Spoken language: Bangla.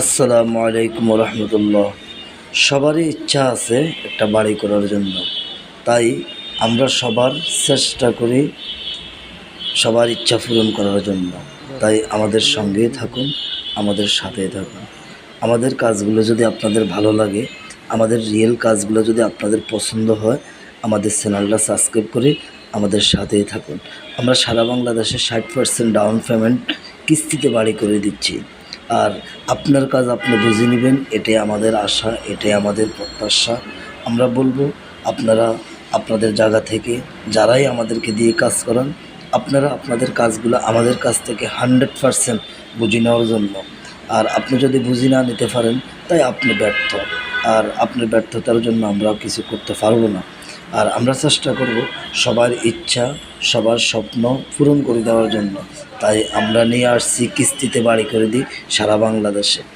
আসসালামু আলাইকুম রহমতুল্লাহ সবারই ইচ্ছা আছে একটা বাড়ি করার জন্য। তাই আমরা সবার চেষ্টা করি সবার ইচ্ছা পূরণ করার জন্য। তাই আমাদের সঙ্গেই থাকুন, আমাদের সাথেই থাকুন। আমাদের কাজগুলো যদি আপনাদের ভালো লাগে, আমাদের রিয়েল কাজগুলো যদি আপনাদের পছন্দ হয়, আমাদের চ্যানেলটা সাবস্ক্রাইব করে আমাদের সাথেই থাকুন। আমরা সারা বাংলাদেশে ষাট পার্সেন্ট ডাউন পেমেন্ট কিস্তিতে বাড়ি করে দিচ্ছি। আর আপনার কাজ আপনি বুঝে নেবেন, এটাই আমাদের আশা, এটাই আমাদের প্রত্যাশা। আমরা বলব, আপনারা আপনাদের জায়গা থেকে যারাই আমাদেরকে দিয়ে কাজ করান, আপনারা আপনাদের কাজগুলো আমাদের কাছ থেকে হান্ড্রেড পারসেন্ট বুঝে নেওয়ার জন্য। আর আপনি যদি বুঝে না নিতে পারেন, তাই আপনি ব্যর্থ। আর আপনার ব্যর্থতার জন্য আমরা কিছু করতে পারব না। আর আমরা চেষ্টা করব সবার ইচ্ছা, সবার স্বপ্ন পূরণ করে দেওয়ার জন্য। তাই আমরা নিয়ে আসছি কিস্তিতে বাড়ি করে দিই সারা বাংলাদেশে।